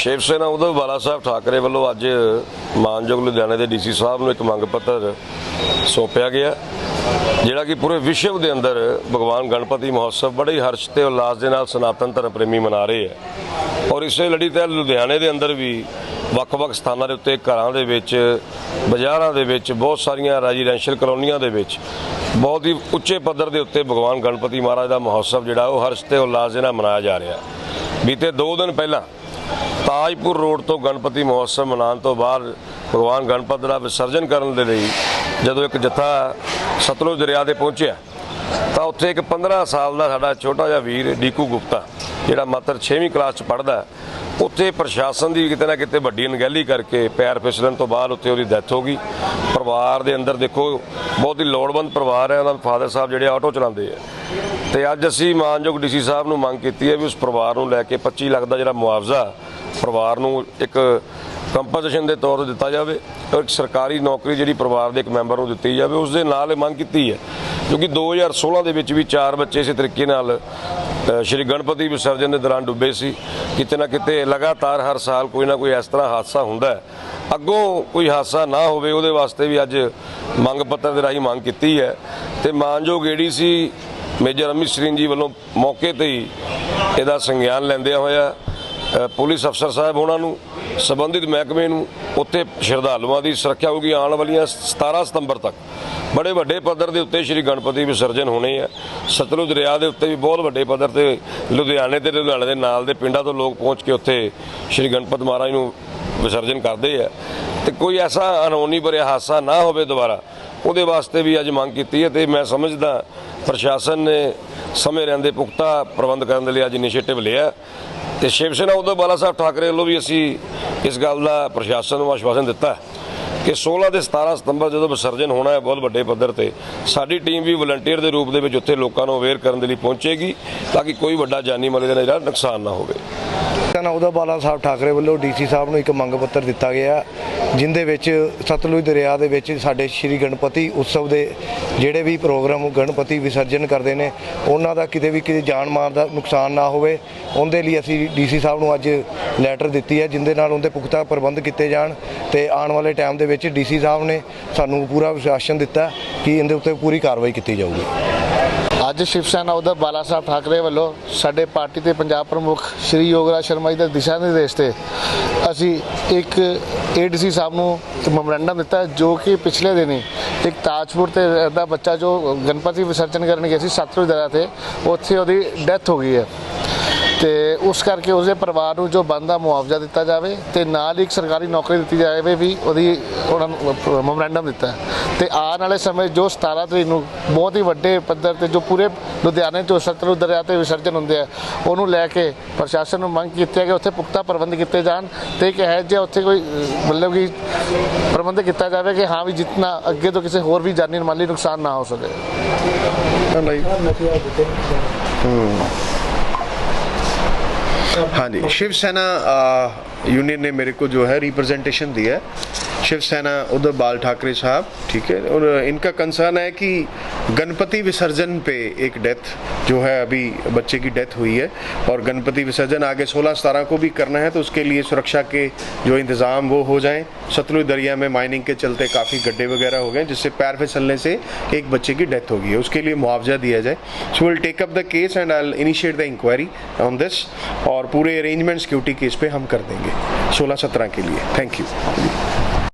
ਸ਼ਿਵ ਸੈਨਾ ਉਦੋਂ ਬਾਲਾ ਸਾਹਿਬ ਠਾਕਰੇ ਵੱਲੋਂ ਅੱਜ ਮਾਨਯੋਗ ਲੁਧਿਆਣੇ ਦੇ ਡੀਸੀ ਸਾਹਿਬ ਨੂੰ ਇੱਕ ਮੰਗ ਪੱਤਰ ਸੌਂਪਿਆ ਗਿਆ, ਜਿਹੜਾ ਕਿ ਪੂਰੇ ਵਿਸ਼ਵ ਦੇ ਅੰਦਰ ਭਗਵਾਨ ਗਣਪਤੀ ਮਹੋਤਸਵ ਬੜੇ ਹੀ ਹਰਸ਼ ਤੇ ਉਲਾਸ ਦੇ ਨਾਲ ਸਨਾਤਨ ਧਰਮ ਪ੍ਰੇਮੀ ਮਨਾ ਰਹੇ ਹੈ ਔਰ ਇਸੇ ਲੜੀ ਤਹਿਤ ਲੁਧਿਆਣੇ ਦੇ ਅੰਦਰ ਵੀ ਵੱਖ-ਵੱਖ ਸਥਾਨਾਂ ਦੇ ਉੱਤੇ, ਘਰਾਂ ਦੇ ਵਿੱਚ, ਬਾਜ਼ਾਰਾਂ ਦੇ ਵਿੱਚ, ਬਹੁਤ ਸਾਰੀਆਂ ਰੈਜ਼ੀਡੈਂਸ਼ੀਅਲ ਕਲੋਨੀਆਂ ਦੇ ਵਿੱਚ, ਬਹੁਤ ਹੀ ਉੱਚੇ ਪੱਧਰ ਦੇ ਉੱਤੇ ਭਗਵਾਨ ਗਣਪਤੀ ਮਹਾਰਾਜ ਦਾ ਮਹੋਤਸਵ ਜਿਹੜਾ ਉਹ ਹਰਸ਼ ਤੇ ਉਲਾਸ ਦੇ ਨਾਲ ਮਨਾਇਆ ਜਾ ਰਿਹਾ। ਬੀਤੇ 2 ਦਿਨ ਪਹਿਲਾਂ ਤਾਜਪੁਰ ਰੋਡ ਤੋਂ ਗਣਪਤੀ ਮਹੋਤਸਵ ਮਨਾਉਣ ਤੋਂ ਬਾਅਦ ਭਗਵਾਨ ਗਣਪਤ ਦਾ ਵਿਸਰਜਨ ਕਰਨ ਦੇ ਲਈ ਜਦੋਂ ਇੱਕ ਜਥਾ ਸਤਲੁਜ ਦਰਿਆ ਤੇ ਪਹੁੰਚਿਆ, ਤਾਂ ਉੱਥੇ ਇੱਕ 15 ਸਾਲ ਦਾ ਸਾਡਾ ਛੋਟਾ ਜਿਹਾ ਵੀਰ ਡੀਕੂ ਗੁਪਤਾ, ਜਿਹੜਾ ਮਾਤਰ 6ਵੀਂ ਕਲਾਸ ਚ ਪੜ੍ਹਦਾ, ਉੱਥੇ ਪ੍ਰਸ਼ਾਸਨ ਦੀ ਕਿਤੇ ਨਾ ਕਿਤੇ ਵੱਡੀ ਅਣਗਹਿਲੀ ਕਰਕੇ ਪੈਰ ਫਿਸਲਣ ਤੋਂ ਬਾਅਦ ਉੱਥੇ ਉਹਦੀ ਡੈਥ ਹੋ ਗਈ। ਪਰਿਵਾਰ ਦੇ ਅੰਦਰ ਦੇਖੋ, ਬਹੁਤ ਹੀ ਲੋੜਵੰਦ ਪਰਿਵਾਰ ਹੈ, ਉਹਨਾਂ ਦੇ ਫਾਦਰ ਸਾਹਿਬ ਜਿਹੜੇ ਆਟੋ ਚਲਾਉਂਦੇ ਆ। ਤੇ ਅੱਜ ਅਸੀਂ ਮਾਨਯੋਗ ਡੀਸੀ ਸਾਹਿਬ ਨੂੰ ਮੰਗ ਕੀਤੀ ਹੈ ਵੀ ਉਸ ਪਰਿਵਾਰ ਨੂੰ ਲੈ ਕੇ 25 ਲੱਖ ਦਾ ਜਿਹੜਾ ਮੁਆਵਜ਼ਾ ਪਰਿਵਾਰ ਨੂੰ ਇੱਕ ਕੰਪਨਸੇਸ਼ਨ ਦੇ ਤੌਰ ਤੇ ਦਿੱਤਾ ਜਾਵੇ, ਔਰ ਇੱਕ ਸਰਕਾਰੀ ਨੌਕਰੀ ਜਿਹੜੀ ਪਰਿਵਾਰ ਦੇ ਇੱਕ ਮੈਂਬਰ ਨੂੰ ਦਿੱਤੀ ਜਾਵੇ, ਉਸ ਦੇ ਨਾਲ ਇਹ ਮੰਗ ਕੀਤੀ ਹੈ। ਕਿਉਂਕਿ 2016 ਦੇ ਵਿੱਚ ਵੀ ਚਾਰ ਬੱਚੇ ਇਸੇ ਤਰੀਕੇ ਨਾਲ ਸ਼੍ਰੀ ਗਣਪਤੀ ਵਿਸਰਜਨ ਦੇ ਦੌਰਾਨ ਡੁੱਬੇ ਸੀ। ਕਿਤੇ ਨਾ ਕਿਤੇ ਲਗਾਤਾਰ ਹਰ ਸਾਲ ਕੋਈ ਨਾ ਕੋਈ ਇਸ ਤਰ੍ਹਾਂ ਹਾਦਸਾ ਹੁੰਦਾ ਹੈ। ਅੱਗੋਂ ਕੋਈ ਹਾਦਸਾ ਨਾ ਹੋਵੇ, ਉਹਦੇ ਵਾਸਤੇ ਵੀ ਅੱਜ ਮੰਗ ਪੱਤਰ ਦੇ ਰਾਹੀਂ ਮੰਗ ਕੀਤੀ ਹੈ। ਤੇ ਮਾਨਯੋਗ ਏਡੀਸੀ ਮੇਜਰ ਅਮਿਤ ਸਿੰਘ ਜੀ ਵੱਲੋਂ ਮੌਕੇ ਤੇ ਹੀ ਇਹਦਾ ਸੰਗਿਆਨ ਲੈਂਦਿਆਂ ਹੋਇਆ ਪੁਲਿਸ ਅਫਸਰ ਸਾਹਿਬ ਉਹਨਾਂ ਨੂੰ, ਸੰਬੰਧਿਤ ਮਹਿਕਮੇ ਨੂੰ ਉੱਥੇ ਸ਼ਰਧਾਲੂਆਂ ਦੀ ਸੁਰੱਖਿਆ ਹੋਊਗੀ ਆਉਣ ਵਾਲੀਆਂ 17 ਸਤੰਬਰ ਤੱਕ। ਬੜੇ ਵੱਡੇ ਪੱਧਰ ਦੇ ਉੱਤੇ ਸ਼੍ਰੀ ਗਣਪਤੀ ਵਿਸਰਜਨ ਹੋਣੇ ਆ। ਸਤਲੁਜ ਦਰਿਆ ਦੇ ਉੱਤੇ ਵੀ ਬਹੁਤ ਵੱਡੇ ਪੱਧਰ ਤੇ ਲੁਧਿਆਣੇ ਤੇ ਲੁਧਿਆਣੇ ਦੇ ਨਾਲ ਦੇ ਪਿੰਡਾਂ ਤੋਂ ਲੋਕ ਪਹੁੰਚ ਕੇ ਉੱਥੇ ਸ਼੍ਰੀ ਗਣਪਤ ਮਹਾਰਾਜ ਨੂੰ ਵਿਸਰਜਨ ਕਰਦੇ ਆ। ਤੇ ਕੋਈ ਐਸਾ ਅਨਹੋਣੀ ਭਰਿਆ ਹਾਦਸਾ ਨਾ ਹੋਵੇ ਦੁਬਾਰਾ, ਉਹਦੇ ਵਾਸਤੇ ਵੀ ਅੱਜ ਮੰਗ ਕੀਤੀ ਹੈ ਤੇ ਮੈਂ ਸਮਝਦਾ ਪ੍ਰਸ਼ਾਸਨ ਨੇ ਸਮੇਂ ਰਹਿੰਦੇ ਪੁਖਤਾ ਪ੍ਰਬੰਧ ਕਰਨ ਦੇ ਲਈ ਅੱਜ ਇਨੀਸ਼ੀਏਟਿਵ ਲਿਆ। ਤੇ ਸ਼ਿਵ ਸੈਨਾ ਉਦੋਂ ਬਾਲਾ ਸਾਹਿਬ ਠਾਕਰੇ ਵੱਲੋਂ ਵੀ ਅਸੀਂ ਇਸ ਗੱਲ ਦਾ ਪ੍ਰਸ਼ਾਸਨ ਨੂੰ ਆਸ਼ਵਾਸਨ ਦਿੱਤਾ ਕਿ 16 ਤੇ 17 ਸਤੰਬਰ ਜਦੋਂ ਵਿਸਰਜਨ ਹੋਣਾ ਹੈ ਬਹੁਤ ਵੱਡੇ ਪੱਧਰ ਤੇ, ਸਾਡੀ ਟੀਮ ਵੀ ਵਲੰਟੀਅਰ ਦੇ ਰੂਪ ਦੇ ਵਿੱਚ ਉੱਥੇ ਲੋਕਾਂ ਨੂੰ ਅਵੇਅਰ ਕਰਨ ਦੇ ਲਈ ਪਹੁੰਚੇਗੀ ਤਾਂ ਕਿ ਕੋਈ ਵੱਡਾ ਜਾਨੀ ਮਾਲੀ ਦਾ ਜਿਹੜਾ ਨੁਕਸਾਨ ਨਾ ਹੋਵੇ। ਨਾ ਉਹਦਾ ਬਾਲਾ ਸਾਹਿਬ ਠਾਕਰੇ ਵੱਲੋਂ ਡੀਸੀ ਸਾਹਿਬ ਨੂੰ ਇੱਕ ਮੰਗ ਪੱਤਰ ਦਿੱਤਾ ਗਿਆ। ਜਿੰਦੇ ਵਿੱਚ ਸਤਲੁਜ ਦਰਿਆ ਦੇ ਵਿੱਚ ਸਾਡੇ ਸ਼੍ਰੀ ਗਣਪਤੀ ਉਤਸਵ ਦੇ ਜਿਹੜੇ ਵੀ ਪ੍ਰੋਗਰਾਮ ਗਣਪਤੀ ਵਿਸਰਜਨ ਕਰਦੇ ਨੇ, ਉਹਨਾਂ ਦਾ ਕਿਤੇ ਵੀ ਕਿਸੇ ਜਾਨ ਮਾਲ ਦਾ ਨੁਕਸਾਨ ਨਾ ਹੋਵੇ, ਉਹਦੇ ਲਈ ਅਸੀਂ ਡੀਸੀ ਸਾਹਿਬ ਨੂੰ ਅੱਜ ਲੈਟਰ ਦਿੱਤੀ ਹੈ, ਜਿੰਦੇ ਨਾਲ ਉਹਦੇ ਪੁਖਤਾ ਪ੍ਰਬੰਧ ਕੀਤੇ ਜਾਣ ਤੇ ਆਉਣ ਵਾਲੇ ਟਾਈਮ ਦੇ ਵਿੱਚ ਡੀਸੀ ਸਾਹਿਬ ਨੇ ਸਾਨੂੰ ਪੂਰਾ ਵਿਸ਼ਵਾਸਨ ਦਿੱਤਾ ਕਿ ਇਹਦੇ ਉੱਤੇ ਪੂਰੀ ਕਾਰਵਾਈ ਕੀਤੀ ਜਾਊਗੀ। ਅੱਜ ਸ਼ਿਵ ਸੈਨਾ ਉਧਰ ਬਾਲਾ ਸਾਹਿਬ ਠਾਕਰੇ ਵੱਲੋਂ ਸਾਡੇ ਪਾਰਟੀ ਦੇ ਪੰਜਾਬ ਪ੍ਰਮੁੱਖ ਸ਼੍ਰੀ ਯੋਗਰਾਜ ਸ਼ਰਮਾ ਜੀ ਦੇ ਦਿਸ਼ਾ ਨਿਰਦੇਸ਼ ਤੇ ਅਸੀਂ ਇੱਕ ਏਡੀਸੀ ਸਾਹਿਬ ਨੂੰ ਮੈਮੋਰੈਂਡਮ ਦਿੱਤਾ ਜੋ ਕਿ ਪਿਛਲੇ ਦਿਨੀ ਇੱਕ ਤਾਜਪੁਰ ਤੇ ਦਾ ਬੱਚਾ ਜੋ ਗਣਪਤੀ ਵਿਸਰਜਨ ਕਰਨ ਗਿਆ ਸੀ ਸਤਲੁਜ ਦਰਿਆ ਤੇ, ਉੱਥੇ ਉਹਦੀ ਡੈਥ ਹੋ ਗਈ ਹੈ। ਤੇ ਉਸ ਕਰਕੇ ਉਸਦੇ ਪਰਿਵਾਰ ਨੂੰ ਜੋ ਬਣਦਾ ਮੁਆਵਜ਼ਾ ਦਿੱਤਾ ਜਾਵੇ ਤੇ ਨਾਲ ਹੀ ਇੱਕ ਸਰਕਾਰੀ ਨੌਕਰੀ ਦਿੱਤੀ ਜਾਵੇ ਵੀ ਉਹਦੀ ਉਹਨਾਂ ਨੂੰ ਮੈਮੋਰੈਂਡਮ ਦਿੱਤਾ ਹੈ। ਤੇ ਆਉਣ ਵਾਲੇ ਸਮੇਂ ਜੋ 17 ਤਰੀਕ ਨੂੰ ਬਹੁਤ ਹੀ ਵੱਡੇ ਪੱਧਰ ਤੇ ਜੋ ਪੂਰੇ ਲੁਧਿਆਣੇ ਤੋਂ ਸਤਲੁਜ ਦਰਿਆ ਤੇ ਵਿਸਰਜਨ ਹੁੰਦੇ ਆ ਉਹਨੂੰ ਲੈ ਕੇ ਪ੍ਰਸ਼ਾਸਨ ਨੂੰ ਮੰਗ ਕੀਤੀ ਹੈ ਕਿ ਉੱਥੇ ਪੁਖਤਾ ਪ੍ਰਬੰਧ ਕੀਤੇ ਜਾਣ ਤੇ ਇੱਕ ਹੈ ਜੇ ਉੱਥੇ ਕੋਈ ਮਤਲਬ ਕਿ ਪ੍ਰਬੰਧ ਕੀਤਾ ਜਾਵੇ ਕਿ ਹਾਂ ਵੀ ਜਿੰਨਾ ਅੱਗੇ ਤੋਂ ਕਿਸੇ ਹੋਰ ਵੀ ਜਾਨੀ ਮਾਲੀ ਨੁਕਸਾਨ ਨਾ ਹੋ ਸਕੇ। हाँ जी शिव सेना आ, यूनियन ने मेरे को जो है रिप्रेजेंटेशन दिया है शिव सेना उधर बाल ठाकरे साहब, ठीक है? और इनका कंसर्न है कि गणपति विसर्जन पे एक डेथ जो है अभी बच्चे की डेथ हुई है, और गणपति विसर्जन आगे 16 सतारह को भी करना है तो उसके लिए सुरक्षा के जो इंतज़ाम वो हो जाएँ। सतलुज दरिया में माइनिंग के चलते काफ़ी गड्ढे वगैरह हो गए, जिससे पैर फिसलने से एक बच्चे की डेथ होगी उसके लिए मुआवजा दिया जाए। So will take up the case and I initiate the inquiry on this और पूरे अरेंजमेंट सिक्योरिटी केस पे हम कर देंगे। 16 सत्रह के लिए। Thank you